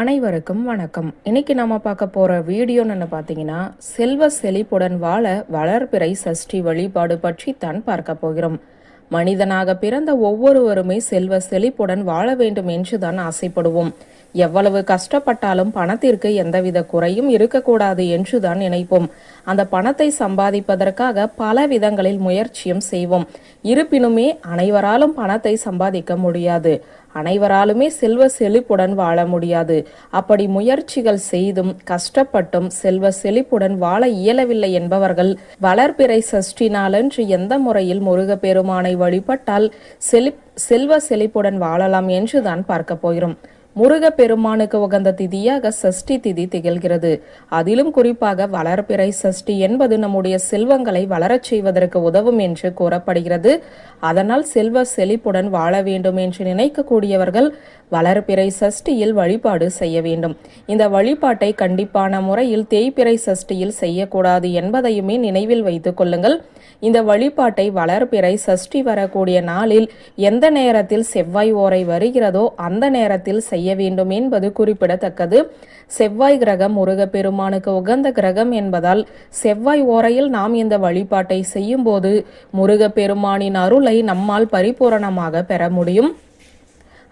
அனைவருக்கும் வணக்கம். இன்னைக்கு நாம பார்க்க போற வீடியோன்னு பார்த்தீங்கன்னா செல்வ செழிப்புடன் வாழ வளர்பிறை சஷ்டி வழிபாடு பற்றி தான் பார்க்க போகிறோம். மனிதனாக பிறந்த ஒவ்வொருவருமே செல்வ செழிப்புடன் வாழ வேண்டும் என்றுதான் ஆசைப்படுவோம். எவ்வளவு கஷ்டப்பட்டாலும் பணத்திற்கு எந்தவித குறையும் இருக்கக்கூடாது என்றுதான் நினைப்போம். அந்த பணத்தை சம்பாதிப்பதற்காக பல விதங்களில் முயற்சியும் செய்வோம். இருப்பினுமே அனைவராலும் பணத்தை சம்பாதிக்க முடியாது. அனைவராலுமே செல்வ செழிப்புடன் வாழ முடியாது. அப்படி முயற்சிகள் செய்தும் கஷ்டப்பட்டும் செல்வ செழிப்புடன் வாழ இயலவில்லை என்பவர்கள் வளர்பிறை சஷ்டி நாளன்று எந்த முறையில் முருகப்பெருமானை வழிபட்டால் செழிப் செல்வ செழிப்புடன் வாழலாம் என்றுதான் பார்க்க போகிறோம். முருகப்பெருமானுக்கு உகந்த திதியாக சஷ்டி திதி திகழ்கிறது. அதிலும் குறிப்பாக வளர்பிறை சஷ்டி என்பது நம்முடைய செல்வங்களை வளரச் செய்வதற்கு உதவும் என்று கூறப்படுகிறது. அதனால் செல்வ செழிப்புடன் வாழ வேண்டும் என்று நினைக்கக்கூடியவர்கள் வளர்பிறை சஷ்டியில் வழிபாடு செய்ய வேண்டும். இந்த வழிபாட்டை கண்டிப்பான முறையில் தேய்பிறை சஷ்டியில் செய்யக்கூடாது என்பதையுமே நினைவில் வைத்துக் கொள்ளுங்கள். இந்த வழிபாட்டை வளர்பிறை சஷ்டி வரக்கூடிய நாளில் எந்த நேரத்தில் செவ்வாய் ஓரை வருகிறதோ அந்த நேரத்தில் செய்ய வேண்டும் என்பது குறிப்பிடத்தக்கது. செவ்வாய் கிரகம் முருகப்பெருமானுக்கு உகந்த கிரகம் என்பதால் செவ்வாய் ஓரையில் நாம் இந்த வழிபாட்டை செய்யும்போது முருகப்பெருமானின் அருளை நம்மால் பரிபூரணமாக பெற முடியும்.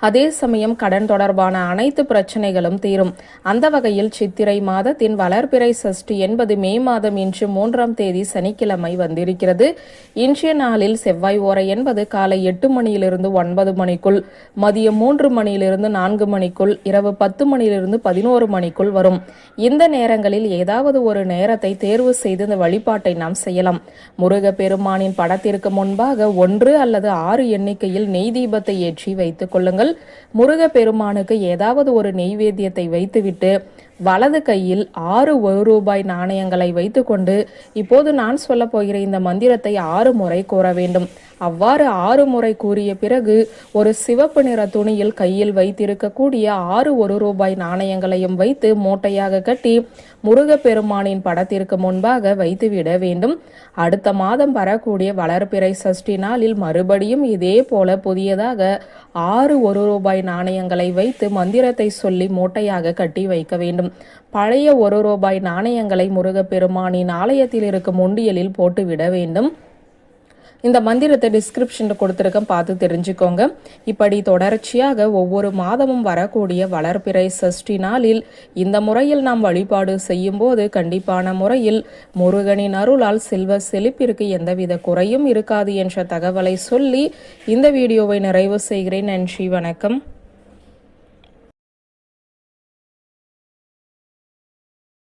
அதே சமயம் கடன் தொடர்பான அனைத்து பிரச்சனைகளும் தீரும். அந்த வகையில் சித்திரை மாதத்தின் வளர்பிறை சஷ்டி என்பது மே மாதம் இன்று மூன்றாம் தேதி சனிக்கிழமை வந்திருக்கிறது. இன்றைய நாளில் செவ்வாய் ஓரை என்பது காலை எட்டு மணியிலிருந்து ஒன்பது மணிக்குள் மதியம் மூன்று மணியிலிருந்து நான்கு மணிக்குள் இரவு பத்து மணியிலிருந்து பதினோரு மணிக்குள் வரும். இந்த நேரங்களில் ஏதாவது ஒரு நேரத்தை தேர்வு செய்து இந்த வழிபாட்டை நாம் செய்யலாம். முருக பெருமானின் படத்திற்கு முன்பாக ஒன்று அல்லது ஆறு எண்ணிக்கையில் நெய் தீபத்தை ஏற்றி வைத்துக் கொள்ளுங்கள். முருகப்பெருமானுக்கு ஏதாவது ஒரு நெய்வேத்தியத்தை வைத்துவிட்டு வலது கையில் ஆறு ஒரு ரூபாய் நாணயங்களை வைத்துக்கொண்டு இப்போது நான் சொல்ல போகிற இந்த மந்திரத்தை ஆறு முறை கூற வேண்டும். அவ்வாறு ஆறு முறை கூறிய பிறகு ஒரு சிவப்பு நிற துணியில் கையில் வைத்திருக்கக்கூடிய ஆறு ஒரு ரூபாய் நாணயங்களையும் வைத்து மூட்டையாக கட்டி முருகப்பெருமானின் படத்திற்கு முன்பாக வைத்துவிட வேண்டும். அடுத்த மாதம் வரக்கூடிய வளர்பிறை சஷ்டி நாளில் மறுபடியும் இதே போல புதியதாக ஆறு ஒரு ரூபாய் நாணயங்களை வைத்து மந்திரத்தை சொல்லி மூட்டையாக கட்டி வைக்க வேண்டும். பழைய ஒரு ரூபாய் நாணயங்களை முருகப்பெருமானின் ஆலயத்தில் இருக்கும் உண்டியலில் போட்டுவிட வேண்டும். இந்த மந்திரத்தை டிஸ்கிரிப்ஷனில் கொடுத்துருக்கேன். பார்த்து தெரிஞ்சுக்கோங்க. இப்படி தொடர்ச்சியாக ஒவ்வொரு மாதமும் வரக்கூடிய வளர்பிறை சஷ்டி நாளில் இந்த முறையில் நாம் வழிபாடு செய்யும் போது கண்டிப்பான முறையில் முருகனின் அருளால் செல்வ செழிப்பிற்கு எந்தவித குறையும் இருக்காது என்ற தகவலை சொல்லி இந்த வீடியோவை நிறைவு செய்கிறேன். நன்றி வணக்கம்.